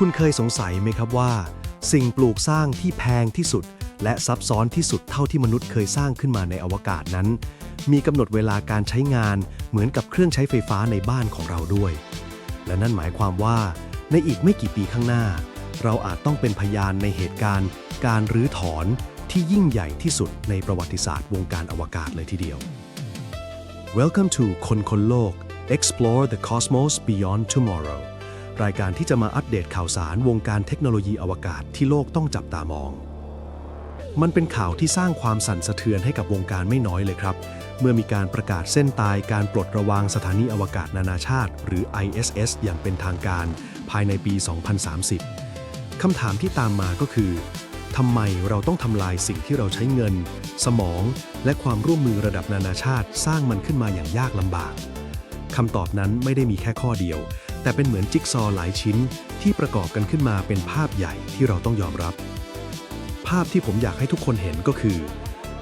คุณเคยสงสัยไหมครับว่า สิ่งปลูกสร้างที่แพงที่สุด และซับซ้อนที่สุดเท่าที่มนุษย์เคยสร้างขึ้นมาในอวกาศนั้น มีกำหนดเวลาการใช้งานเหมือนกับเครื่องใช้ไฟฟ้าในบ้านของเราด้วย และนั่นหมายความว่า ในอีกไม่กี่ปีข้างหน้า เราอาจต้องเป็นพยานในเหตุการณ์ การรื้อถอนที่ยิ่งใหญ่ที่สุดในประวัติศาสตร์วงการอวกาศเลยทีเดียว Welcome to คนคนโลก Explore the Cosmos Beyond Tomorrow รายการที่จะมาอัปเดตข่าวสารวงการเทคโนโลยีอวกาศที่โลกต้องจับตามอง มันเป็นข่าวที่สร้างความสั่นสะเทือนให้กับวงการไม่น้อยเลยครับ เมื่อมีการประกาศเส้นตายการปลดระวางสถานีอวกาศนานาชาติ หรือ ISS อย่างเป็นทางการ ภายในปี 2030 คำถามที่ตามมาก็คือทำไมเราต้องทำลายสิ่งที่เราใช้เงิน สมอง และความร่วมมือระดับนานาชาติ สร้างมันขึ้นมาอย่างยากลำบากคำตอบนั้นไม่ได้มีแค่ข้อเดียว แต่เป็นเหมือนจิ๊กซอว์หลายชิ้นที่ประกอบกันขึ้นมาเป็นภาพใหญ่ที่เราต้องยอมรับ ภาพที่ผมอยากให้ทุกคนเห็นก็คือ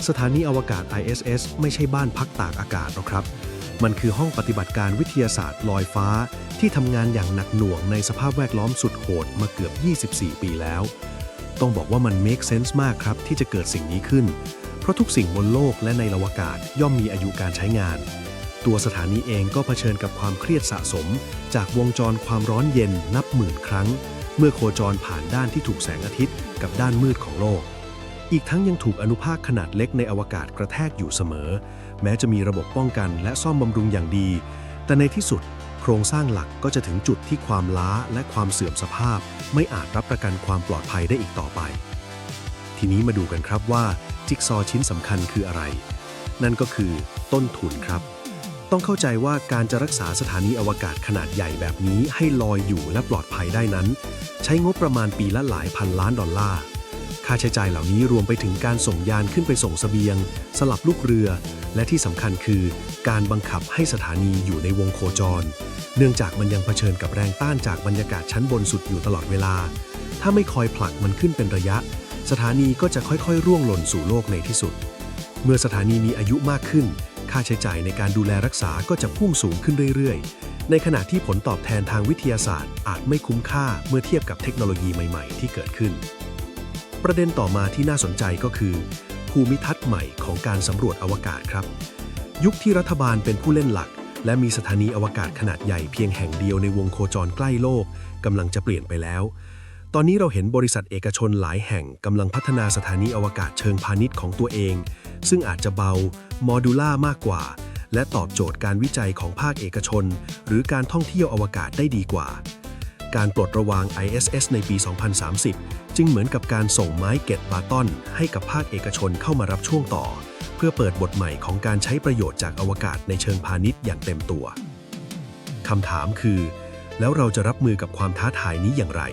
สถานีอวกาศ ISS ไม่ใช่บ้านพักตากอากาศหรอกครับ มันคือห้องปฏิบัติการวิทยาศาสตร์ลอยฟ้า ที่ทำงานอย่างหนักหน่วงในสภาพแวดล้อมสุดโหดมาเกือบ 24 ปีแล้ว ต้องบอกว่ามัน make sense มากครับที่จะเกิดสิ่งนี้ขึ้น เพราะทุกสิ่งบนโลกและในอวกาศย่อมมีอายุการใช้งาน ตัวสถานีเองก็เผชิญกับความเครียดสะสม จากวงจรความร้อนเย็นนับหมื่นครั้ง เมื่อโคจรผ่านด้านที่ถูกแสงอาทิตย์กับด้านมืดของโลก อีกทั้งยังถูกอนุภาคขนาดเล็กในอวกาศกระแทกอยู่เสมอ แม้จะมีระบบป้องกันและซ่อมบำรุงอย่างดี แต่ในที่สุด โครงสร้างหลักก็จะถึงจุดที่ความล้าและความเสื่อมสภาพ ไม่อาจรับประกันความปลอดภัยได้อีกต่อไป ทีนี้มาดูกันครับว่า จิ๊กซอว์ชิ้นสำคัญคืออะไร นั่นก็คือต้นทุนครับ ต้องเข้าใจว่าการจะรักษาสถานีอวกาศขนาดใหญ่แบบนี้ให้ลอยอยู่และปลอดภัยได้นั้น ใช้งบประมาณปีละหลายพันล้านดอลลาร์ ค่าใช้จ่ายเหล่านี้รวมไปถึงการส่งยานขึ้นไปส่งเสบียง สลับลูกเรือ และที่สำคัญคือ การบังคับให้สถานีอยู่ในวงโคจร เนื่องจากมันยังเผชิญกับแรงต้านจากบรรยากาศชั้นบนสุดอยู่ตลอดเวลา ถ้าไม่คอยผลักมันขึ้นเป็นระยะ สถานีก็จะค่อยๆ ร่วงหล่นสู่โลกในที่สุด เมื่อสถานีมีอายุมากขึ้น ค่าใช้จ่ายในการดูแลรักษาก็จะพุ่งสูงขึ้นเรื่อยๆ ในขณะที่ผลตอบแทนทางวิทยาศาสตร์ อาจไม่คุ้มค่าเมื่อเทียบกับเทคโนโลยีใหม่ๆ ที่เกิดขึ้น ประเด็นต่อมาที่น่าสนใจก็คือ ภูมิทัศน์ใหม่ของการสำรวจอวกาศครับ ยุคที่รัฐบาลเป็นผู้เล่นหลัก และมีสถานีอวกาศขนาดใหญ่เพียงแห่งเดียวในวงโคจรใกล้โลกกำลังจะเปลี่ยนไปแล้ว ตอนนี้เราเห็นบริษัทเอกชนหลายแห่งกำลังพัฒนาสถานีอวกาศเชิงพาณิชย์ของตัวเอง ซึ่งอาจจะเบา โมดูล่ามากกว่า และตอบโจทย์การวิจัยของภาคเอกชน หรือการท่องเที่ยวอวกาศได้ดีกว่า การปลดระวาง ISS ในปี 2030 จึงเหมือนกับการส่งไม้เก็ตบาตอนให้กับภาคเอกชนเข้ามารับช่วงต่อ เพื่อเปิดบทใหม่ของการใช้ประโยชน์จากอวกาศในเชิงพาณิชย์อย่างเต็มตัวคำถามคือ แล้วเราจะรับมือกับความท้าทายนี้อย่างไร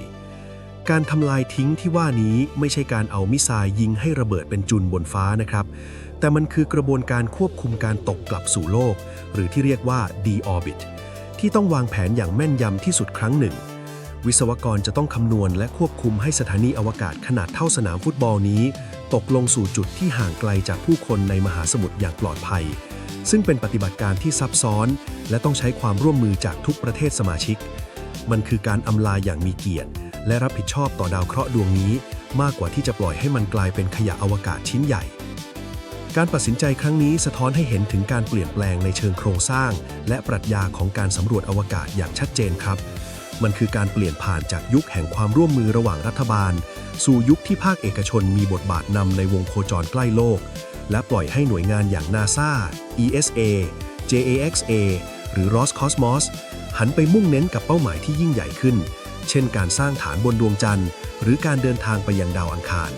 การทำลายทิ้งที่ว่านี้ไม่ใช่การเอามิสไซล์ยิงให้ระเบิดเป็นจุนบนฟ้านะครับ แต่มันคือกระบวนการควบคุมการตกกลับสู่โลก หรือที่เรียกว่า de-orbit ที่ต้องวางแผนอย่างแม่นยำที่สุดครั้งหนึ่ง วิศวกรจะต้องคำนวณและควบคุมให้สถานีอวกาศขนาดเท่าสนามฟุตบอลนี้ ตกลงสู่จุดที่ห่างไกลจากผู้คนในมหาสมุทรอย่างปลอดภัย ซึ่งเป็นปฏิบัติการที่ซับซ้อน และต้องใช้ความร่วมมือจากทุกประเทศสมาชิก มันคือการอำลาอย่างมีเกียรติ และรับผิดชอบต่อดาวเคราะห์ดวงนี้ มากกว่าที่จะปล่อยให้มันกลายเป็นขยะอวกาศชิ้นใหญ่ การตัดสินใจครั้งนี้สะท้อนให้เห็นถึงการเปลี่ยนแปลงในเชิงโครงสร้าง และปรัชญาของการสำรวจอวกาศอย่างชัดเจนครับ มันคือการเปลี่ยนผ่านจากยุคแห่งความร่วมมือระหว่างรัฐบาล สู่ยุคที่ภาคเอกชนมีบทบาทนำในวงโคจรใกล้โลก และปล่อยให้หน่วยงานอย่าง NASA ESA JAXA หรือ Roscosmos หันไปมุ่งเน้นกับเป้าหมายที่ยิ่งใหญ่ขึ้น เช่นการสร้างฐานบนดวงจันทร์ หรือการเดินทางไปยังดาวอังคาร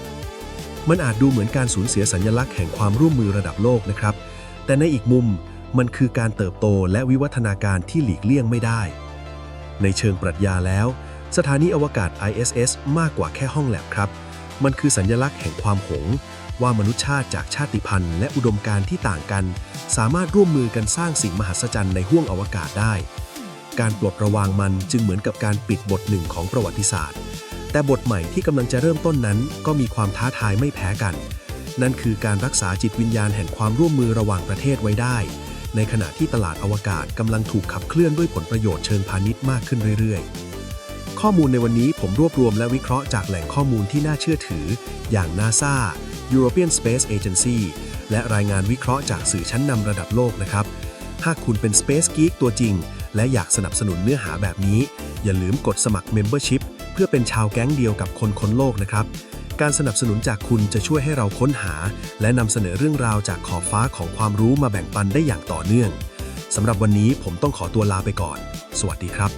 มันอาจดูเหมือนการสูญเสียสัญลักษณ์แห่งความร่วมมือระดับโลกนะครับ แต่ในอีกมุมมันคือการเติบโตและวิวัฒนาการที่หลีกเลี่ยงไม่ได้ ในเชิงปรัชญาแล้ว สถานีอวกาศ ISS มากกว่าแค่ห้องแลบครับ มันคือสัญลักษณ์แห่งความหงส์ว่ามนุษยชาติจากชาติพันธุ์และอุดมการณ์ที่ต่างกัน สามารถร่วมมือกันสร้างสิ่งมหัศจรรย์ในห้วงอวกาศได้ การปลดระวางมันจึงเหมือนกับการปิดบทหนึ่งของประวัติศาสตร์ แต่บทใหม่ที่กำลังจะเริ่มต้นนั้น ก็มีความท้าทายไม่แพ้กัน นั่นคือการรักษาจิตวิญญาณแห่งความร่วมมือระหว่างประเทศไว้ได้ ในขณะที่ตลาดอวกาศกำลังถูกขับเคลื่อนด้วยผลประโยชน์เชิงพาณิชย์มากขึ้นเรื่อยๆ ข้อมูลในวันนี้ผมรวบรวมและวิเคราะห์จากแหล่งข้อมูลที่น่าเชื่อถือ อย่าง NASA European Space Agency และรายงานวิเคราะห์จากสื่อชั้นนำระดับโลกนะครับหากคุณเป็น Space Geek ตัวจริง และอยากสนับสนุนเนื้อหาแบบนี้ อย่าลืมกดสมัคร Membership เพื่อเป็นชาวแก๊งเดียวกับคนคนโลกนะครับ การสนับสนุนจากคุณจะช่วยให้เราค้นหา และนำเสนอเรื่องราวจากขอบฟ้าของความรู้มาแบ่งปันได้อย่างต่อเนื่องสำหรับวันนี้ผมต้องขอตัวลาไปก่อน สวัสดีครับ